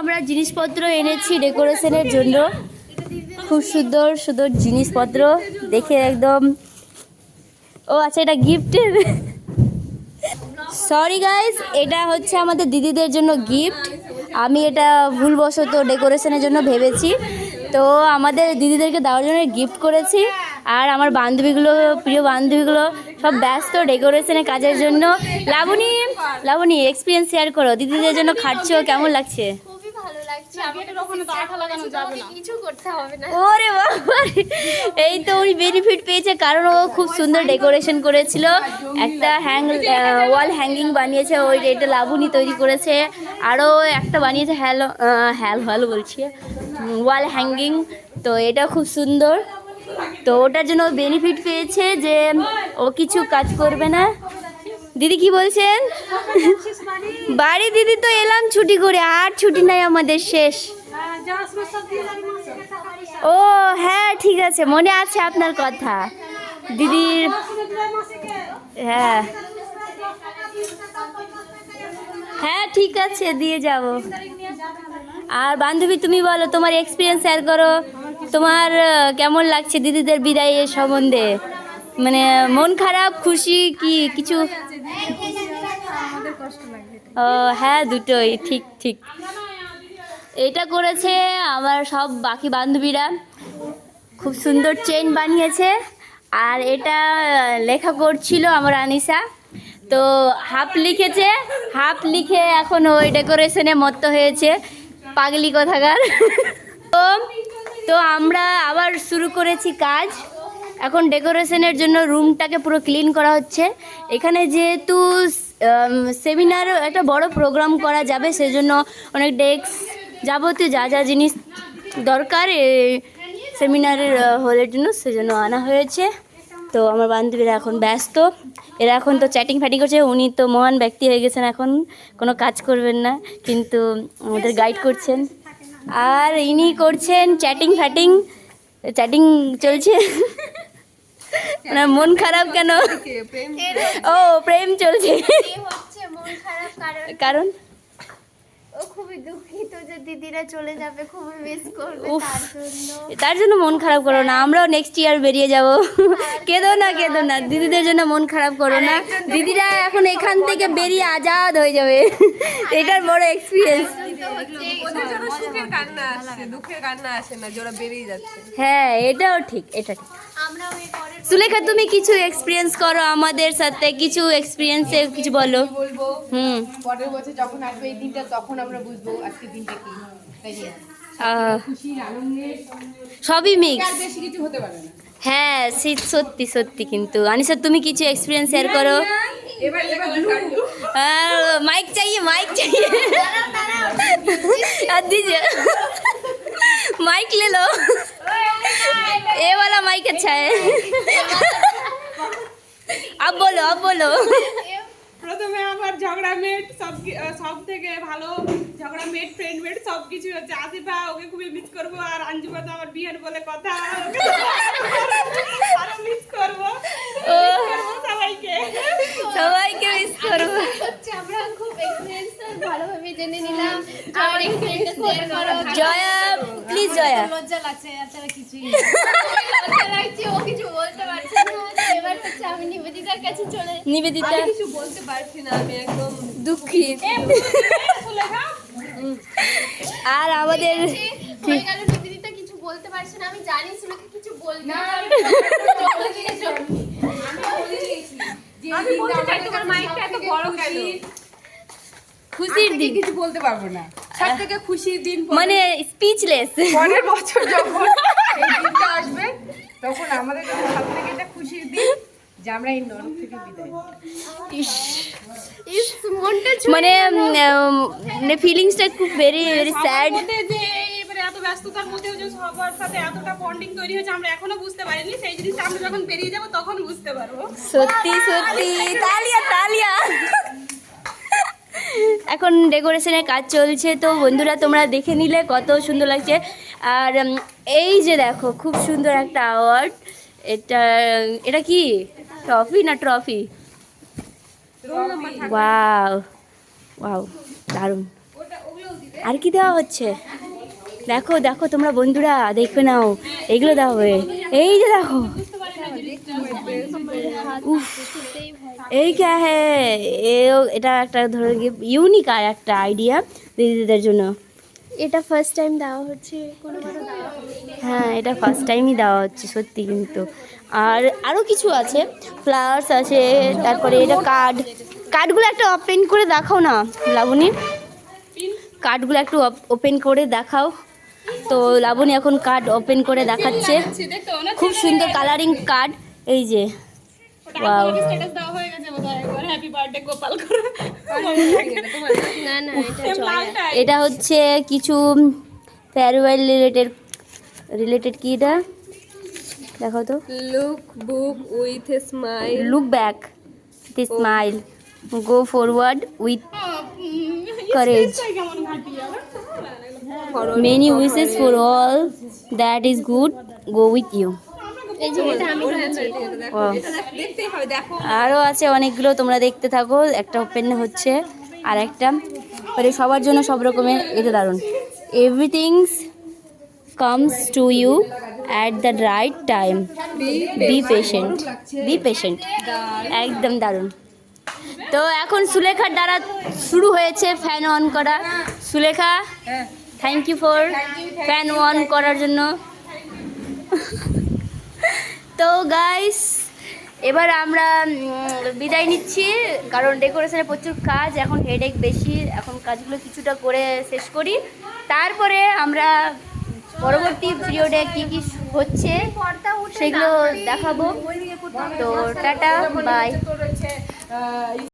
আমরা জিনিসপত্র এনেছি ডেকোরেশনের জন্য। খুব সুন্দর সুন্দর জিনিসপত্র। দেখে একদম ও আচ্ছা এটা গিফটের সরি গাইস এটা হচ্ছে আমাদের দিদিদের জন্য গিফট আমি এটা ভুলবশত ডেকোরেশনের জন্য ভেবেছি। তো আমাদের দিদিদেরকে দেওয়ার জন্য গিফট করেছি। আর আমার বান্ধবীগুলো, প্রিয় বান্ধবীগুলো সব ব্যস্ত ডেকোরেশনের কাজের জন্য। লাবণী লাবণী এক্সপিরিয়েন্স শেয়ার করো। দিদিদের জন্য খাটছো, কেমন লাগছে? ওরে বাবা এই তো উনি বেনিফিট পেয়েছে কারণ ও খুব সুন্দর ডেকোরেশন করেছিল। একটা হ্যাং ওয়াল হ্যাঙ্গিং বানিয়েছে ওই এটা লাবণী তৈরি করেছে। আরও একটা বানিয়েছে হ্যালো হ্যাল হ্যালো বলছি। ওয়াল হ্যাঙ্গিং তো এটা খুব সুন্দর। তো ওটার জন্য বেনিফিট পেয়েছে যে ও কিছু কাজ করবে না। দিদি কি বলছেন? বাড়ি দিদি তো এলাম ছুটি করে, আর ছুটি নাই আমাদের শেষ। ও হ্যাঁ ঠিক আছে, মনে আছে আপনার কথা। দিদির হ্যাঁ। হ্যাঁ ঠিক আছে, দিয়ে যাব। আর বান্ধবী, তুমি বলো, তোমার এক্সপিরিয়েন্স শেয়ার করো। তোমার কেমন লাগছে দিদিদের বিদায়ের সম্বন্ধে? মানে মন খারাপ, খুশি, কি, কিছু? ও হ্যাঁ দুটোই, ঠিক ঠিক। এটা করেছে আমার সব বাকি বান্ধবীরা। খুব সুন্দর চেন বানিয়েছে। আর এটা লেখা করছিল আমার আনিসা। তো হাফ লিখেছে, হাফ লিখে এখন ওই ডেকোরেশনে মত্ত হয়েছে। পাগলি কথাকার। তো তো আমরা আবার শুরু করেছি কাজ। এখন ডেকোরেশনের জন্য রুমটাকে পুরো ক্লিন করা হচ্ছে। এখানে যেহেতু সেমিনার, একটা বড় প্রোগ্রাম করা যাবে, সেজন্য অনেক ডেস্ক যাবতীয় যা যা জিনিস দরকার সেমিনারের হলের জন্য, সেজন্য আনা হয়েছে। তো আমার বান্ধবীরা এখন ব্যস্ত। এরা এখন তো চ্যাটিং ফ্যাটিং করছে, উনি তো মহান ব্যক্তি হয়ে গেছেন এখন, কোনো কাজ করবেন না, কিন্তু আমাদের গাইড করছেন। আর ইনি করছেন চ্যাটিং ফ্যাটিং, চ্যাটিং চলছে। না মন খারাপ কেন? ও প্রেম চলছে। কারণ? ও খুবই দুঃখিত যে দিদিরা চলে যাবে খুবই মিস করবে উফ। তার জন্য। তার জন্য মন খারাপ করো না আমরাও নেক্সট ইয়ার বেরিয়ে যাব। কেঁদো না কেঁদো না দিদিদের জন্য মন খারাপ করো না। দিদিরা এখন এখান থেকে বেরিয়ে আজাদ হয়ে যাবে। এটার বড় এক্সপিরিয়েন্স হ্যাঁ এটাও ঠিক এটা ঠিক। আমরা ওই পরের সুলেখা তুমি কিছু এক্সপিরিয়েন্স করো আমাদের সাথে কিছু এক্সপিরিয়েন্সে কিছু বলো। হুম। পরের বছর যখন আসবে এই দিনটা তখন আমরা বুঝব আজকে দিনটা কি। তাই সবই মিক্স বেশি কিছু হতে পারে না। হ্যাঁ শীত সত্যি সত্যি কিন্তু। আনিসা তুমি কিছু এক্সপিরিয়েন্স শেয়ার করো। এবার এবার blue। माइक चाहिए माइक चाहिए यार दीजिए माइक ले लो ये वाला माइक अच्छा है अब बोलो अब बोलो প্রথমে আমার ঝগড়া মেট সব কি- আহ, সব থেকে ভালো ঝগড়া মেট ফ্রেন্ড মেট সব কিছু হচ্ছে আসিফা ওকে খুবই মিস করবো আর আঞ্জুমা তো আমার বিয়ের বলে কথা ওকে আরো মিস করবো ও করবো সবাইকে। সবাইকে মিস করব। হচ্ছে আমরা খুব এক্সপিরিয়েন্স ভালোভাবে জেনে নিলাম। আমার এক্সপিরিয়েন্স শেয়ার করো জয়া প্লিজ জয়া। লজ্জা লাগছে কিছুই। লজ্জা লাগছে ও কিছু বলতে পারছে না। এবার হচ্ছে আমি নিবেদিতার কাছে চলে নিবেদিতা? আমি কিছু বলতে পারছি না আমি একদম দুঃখী। আর আমাদের হয়ে গেল নিবেদিতা কিছু বলতে পারছে না আমি জানি সুলেখা কিছু বলবে। না তোমার মাইকটা এত বড় কেন? খুশির দিন। কিছু বলতে পারব না। সব থেকে খুশির দিন মানে স্পিচলেস পরের বছর যখন এই দিনটা আসবে তখন আমাদের সব থেকে একটা খুশির দিন যে আমরা এই নরক থেকে বিদায় নিই। ইস। মনটা মানে মানে ফিলিংসটা খুব ভেরি ভেরি স্যাড ব্যস্ততার মধ্যেও যে সবার সাথে এতটা বন্ডিং তৈরি হয়েছে আমরা এখনও বুঝতে পারিনি। সেই জিনিসটা আমরা যখন বেরিয়ে যাব তখন বুঝতে পারব। সত্যি সত্যি। তালিয়া তালিয়া। এখন ডেকোরেশনের কাজ চলছে তো বন্ধুরা তোমরা দেখে নিলে কত সুন্দর লাগছে। আর এই যে দেখো খুব সুন্দর একটা অ্যাওয়ার্ড এটা এটা কি? ট্রফি না ট্রফি ওয়াও ওয়াও দারুণ। আর কি দেওয়া হচ্ছে? দেখো দেখো তোমরা বন্ধুরা দেখবে নাও। এগুলো দাও এই যে দেখো। এই কে হে? এও এটা একটা ধরো ইউনিক আর একটা আইডিয়া দিদিদের জন্য। এটা ফার্স্ট টাইম দেওয়া হচ্ছে। হ্যাঁ এটা ফার্স্ট টাইমই দেওয়া হচ্ছে সত্যি কিন্তু। আর আরও কিছু আছে ফ্লাওয়ার্স আছে তারপরে এটা কার্ড কার্ডগুলো একটা ওপেন করে দেখাও না লাবণী। কার্ডগুলো একটু ওপেন করে দেখাও। তো লাবণী এখন কার্ড ওপেন করে দেখাচ্ছে। খুব সুন্দর কালারিং কার্ড এই যে। এটা হচ্ছে কিছু ফেয়ারওয়েল রিলেটেড রিলেটেড কি এটা? দেখো তো। Look book with a smile look back with a smile go forward with courage কেমন ঘাটি আবার many wishes for all that is good. Go with you. এই যে এটা আমি দিচ্ছি Wow. দেখতেই হবে দেখো আরও আছে অনেকগুলো তোমরা দেখতে থাকো। একটা ওপেন হচ্ছে আর একটা মানে সবার জন্য সব রকমের এটা দারুণ। Everything's comes to you at the right time be patient be patient একদম দারুণ। তো এখন সুলেখার দ্বারা শুরু হয়েছে ফ্যান অন করা। Sulekha thank you for fan on করার জন্য। তো গাইস এবার আমরা বিদায় নিচ্ছি কারণ ডেকোরেশনে প্রচুর কাজ এখন হেডেক বেশি এখন কাজগুলো কিছুটা করে শেষ করি। তারপরে আমরা পরবর্তী পিরিয়ডে কী কী হচ্ছে সেগুলো দেখাবো। তো টাটা বাই